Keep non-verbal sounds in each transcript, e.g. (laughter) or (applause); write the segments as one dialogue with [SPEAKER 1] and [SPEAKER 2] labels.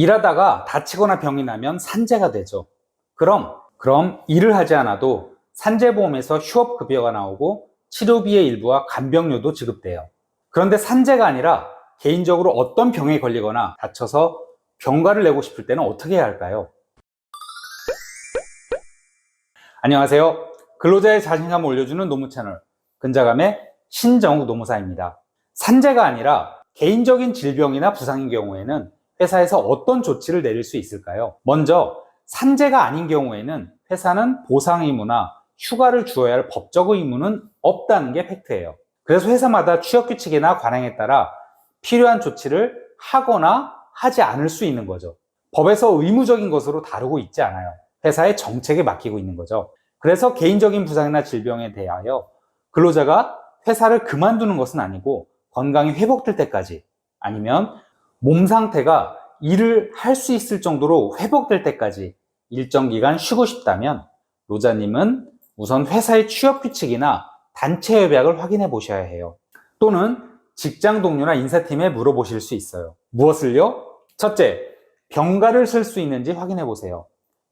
[SPEAKER 1] 일하다가 다치거나 병이 나면 산재가 되죠. 그럼, 그럼 일을 하지 않아도 산재보험에서 휴업급여가 나오고 치료비의 일부와 간병료도 지급돼요. 그런데 산재가 아니라 개인적으로 어떤 병에 걸리거나 다쳐서 병가를 내고 싶을 때는 어떻게 해야 할까요? 안녕하세요. 근로자의 자신감을 올려주는 노무 채널 근자감의 신정욱 노무사입니다. 산재가 아니라 개인적인 질병이나 부상인 경우에는 회사에서 어떤 조치를 내릴 수 있을까요? 먼저 산재가 아닌 경우에는 회사는 보상 의무나 휴가를 주어야 할 법적 의무는 없다는 게 팩트예요. 그래서 회사마다 취업 규칙이나 관행에 따라 필요한 조치를 하거나 하지 않을 수 있는 거죠. 법에서 의무적인 것으로 다루고 있지 않아요. 회사의 정책에 맡기고 있는 거죠. 그래서 개인적인 부상이나 질병에 대하여 근로자가 회사를 그만두는 것은 아니고 건강이 회복될 때까지 아니면 몸 상태가 일을 할 수 있을 정도로 회복될 때까지 일정 기간 쉬고 싶다면 노자님은 우선 회사의 취업 규칙이나 단체 협약을 확인해 보셔야 해요. 또는 직장 동료나 인사팀에 물어보실 수 있어요. 무엇을요? 첫째, 병가를 쓸 수 있는지 확인해 보세요.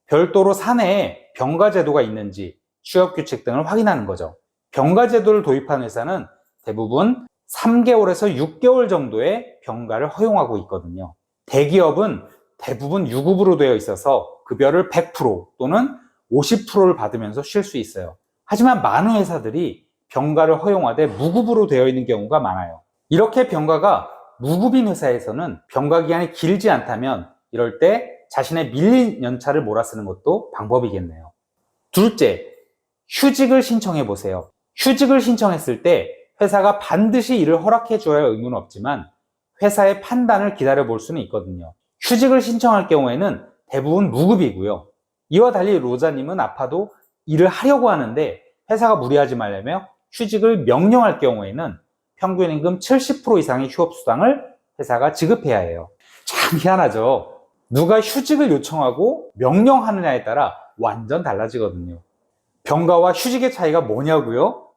[SPEAKER 1] 별도로 사내에 병가 제도가 있는지 취업 규칙 등을 확인하는 거죠. 병가 제도를 도입한 회사는 대부분 3개월에서 6개월 정도의 병가를 허용하고 있거든요. 대기업은 대부분 유급으로 되어 있어서 급여를 100% 또는 50%를 받으면서 쉴 수 있어요. 하지만 많은 회사들이 병가를 허용하되 무급으로 되어 있는 경우가 많아요. 이렇게 병가가 무급인 회사에서는 병가 기간이 길지 않다면 이럴 때 자신의 밀린 연차를 몰아쓰는 것도 방법이겠네요. 둘째, 휴직을 신청해 보세요. 휴직을 신청했을 때 회사가 반드시 이를 허락해 줘야 할 의무는 없지만 회사의 판단을 기다려 볼 수는 있거든요. 휴직을 신청할 경우에는 대부분 무급이고요. 이와 달리 로자님은 아파도 일을 하려고 하는데 회사가 무리하지 말려며 휴직을 명령할 경우에는 평균 임금 70% 이상의 휴업 수당을 회사가 지급해야 해요. 참 희한하죠. 누가 휴직을 요청하고 명령하느냐에 따라 완전 달라지거든요. 병가와 휴직의 차이가 뭐냐고요?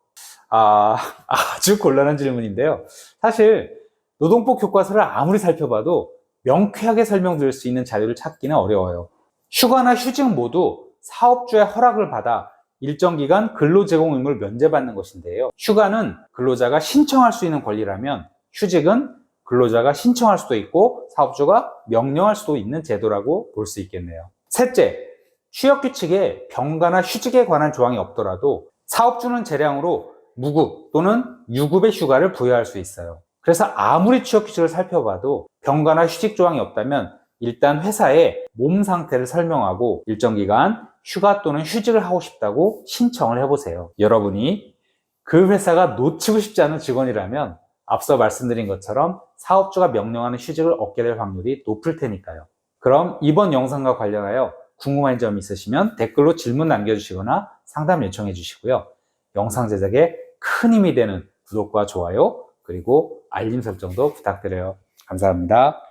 [SPEAKER 1] 아, (laughs) 아주 곤란한 질문인데요. 사실 노동법 교과서를 아무리 살펴봐도 명쾌하게 설명드릴 수 있는 자료를 찾기는 어려워요. 휴가나 휴직 모두 사업주의 허락을 받아 일정 기간 근로 제공 의무를 면제받는 것인데요. 휴가는 근로자가 신청할 수 있는 권리라면 휴직은 근로자가 신청할 수도 있고 사업주가 명령할 수도 있는 제도라고 볼 수 있겠네요. 셋째, 취업 규칙에 병가나 휴직에 관한 조항이 없더라도 사업주는 재량으로 무급 또는 유급의 휴가를 부여할 수 있어요. 그래서 아무리 취업 규칙을 살펴봐도 병가나 휴직 조항이 없다면 일단 회사에 몸 상태를 설명하고 일정 기간 휴가 또는 휴직을 하고 싶다고 신청을 해보세요. 여러분이 그 회사가 놓치고 싶지 않은 직원이라면 앞서 말씀드린 것처럼 사업주가 명령하는 휴직을 얻게 될 확률이 높을 테니까요. 그럼 이번 영상과 관련하여 궁금한 점 있으시면 댓글로 질문 남겨주시거나 상담 요청해 주시고요. 영상 제작에 큰 힘이 되는 구독과 좋아요, 그리고 알림 설정도 부탁드려요. 감사합니다.